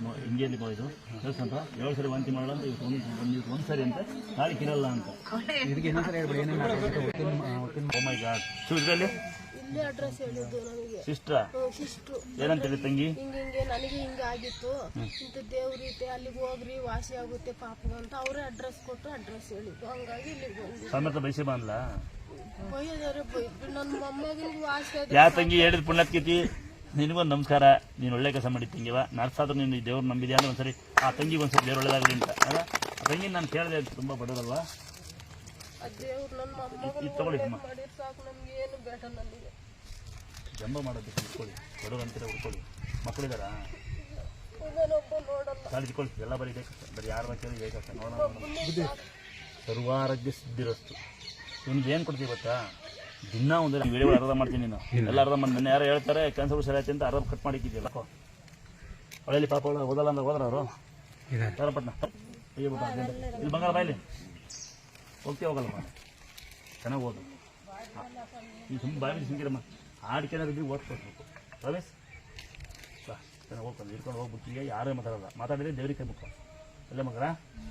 No- ಹಿಂಗೆ ಎಲ್ಲಿ ಎರಡು ದೇವಸ್ಥಾನ ಏಳು ಸರಿ ವಾಂತಿ ಮಾಡಲ್ಲ ಅಂತ ಇವತ್ತು ಒಂದು ಒಂದು ಒಂದು ಸರಿ ಅಂತ. ಗಾಳಿ ಕಿರಲ್ಲ ಅಂತ. ಇದಕ್ಕೆ ಇನ್ನೊಂದ್ಸರಿ ಹೇಳ್ಬಿಡಿ ಏನೇನು ಮೈ ಗಾಡ್ ಸೊ ಇದರಲ್ಲಿ? ಇಲ್ಲೇ ಅಡ್ರೆಸ್ ಹೇಳಿದ್ದು ನನಗೆ. ಸಿಸ್ಟ್ರಾ ಸಿಸ್ಟ್ರು ಏನಂತ ಹೇಳಿ ತಂಗಿ? ಹಿಂಗೆ ಹಿಂಗೆ ನನಗೆ ಹಿಂಗೆ ಆಗಿತ್ತು. ಇಂಥ ದೇವ್ರೀತೆ ಅಲ್ಲಿಗೆ ಹೋಗ್ರಿ ವಾಸಿ ಆಗುತ್ತೆ ಪಾಪ ಅಂತ ಅವರೇ ಅಡ್ರೆಸ್ ಕೊಟ್ಟು ಅಡ್ರೆಸ್ ಹೇಳಿದ್ದು. ಹಂಗಾಗಿ ಇಲ್ಲಿಗೆ ಬಂದ್ವಿ ಸಮೇತ ಬಯಸಿ ಬಂದ್ಲ? ಬೈಯೋದಾರೆ ಬೈದ್ರು ನನ್ನ ಮೊಮ್ಮಗನಿಗೆ ವಾಸಿ ಯಾ ತಂಗಿ ಹೇಳಿದ ಪುಣ್ಯತ್ಕೈತಿ ನಿನಗೊಂದು ನಮಸ್ಕಾರ. ನೀನು ಒಳ್ಳೆ ಕೆಲಸ ಮಾಡಿ ತಂಗಿವ ನರ್ಸಾದ್ರೂ ನೀನು ಈ ದೇವ್ರು ನಂಬಿದ್ಯಾ ಅಂದ್ರೆ ಒಂದ್ಸರಿ ಆ ತಂಗಿ ಒಂದ್ಸರಿ ದೇವ್ರು ಒಳ್ಳೇದಾಗಲಿ ಅಂತ. ಅಲ್ಲ? ಆ ತಂಗಿ ನಾನು ಕೇಳಿದೆ ತುಂಬ ಬಡವರಲ್ವಾ ಇದು ತಗೊಳ್ಳಿ ಅಮ್ಮ. ಜಂಬ ಮಾಡೋದಕ್ಕೆ ಹುಡ್ಕೊಳ್ಳಿ ಬಡವರು ಅಂತೀರ ಉಟ್ಕೊಳ್ಳಿ ಮಕ್ಕಳಿದಾರಾ ಗಾಡಿ ಎಲ್ಲ ಬರೀ ಬೇಕಷ್ಟ. ಬರೀ ಯಾರ ಕೇಳಿ ಬೇಕಷ್ಟ. ಕಷ್ಟ ನೋಡೋಣ. ಸರ್ವಾರೋಗ್ಯ ಸಿದ್ಧಿರಸ್ತು. ನಿಮ್ಗೆ ಏನು ಕೊಡ್ತೀವಿ ಗೊತ್ತಾ? ದಿನ ಒಂದು ವಿಡಿಯೋ ಅರ್ಧ ಮಾಡ್ತೀನಿ ನೀನು. ಎಲ್ಲ ಅರ್ಧ ಮಾಡಿ ನನ್ನ ಯಾರು ಹೇಳ್ತಾರೆ ಕ್ಯಾನ್ಸರ್ ಸರಿ ಆಯ್ತು ಅಂತ ಅರ್ಧ ಕಟ್ ಮಾಡಿಕ್ಕಿದ್ಯಲ್ಲ ಹೊಳೆಯಲ್ಲಿ ಪಾಪ ಒಳ ಓದಲ್ಲ ಅಂದ್ರೆ ಹೋದ್ರ ಅವರು? ಇಲ್ಲಿ ಬಂಗಾರ ಬಾಯಿಲಿ ಹೋಗ್ತೀವಿ ಹೋಗಲ್ಲಮ್ಮ ಚೆನ್ನಾಗಿ ಓದು. ನೀವು ತುಂಬ ಬಾಯಿ ಸಿಂಗಿರಮ್ಮ ಹಾಡ್ಕೆನಾದ್ರು ಓಟ್ ಕೊಡ್ಬೇಕು ರಮೇಶ್ ಚೆನ್ನಾಗಿ ಓದ್ಕೊಂಡು ಹಿಡ್ಕೊಂಡು ಹೋಗ್ಬಿಟ್ಟು ಯಾರೇ ಮಾತಾಡಲ್ಲ. ಮಾತಾಡಿದ್ರೆ ದೇವ್ರಿಗೆ ಕೈ ಮುಖ ಅಲ್ಲೇ ಮಗರ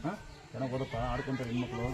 ಹಾಂ? ಚೆನ್ನಾಗಿ ಓದಪ್ಪ ಆಡ್ಕೊಂತಾರೆ ಹೆಣ್ಮಕ್ಳು.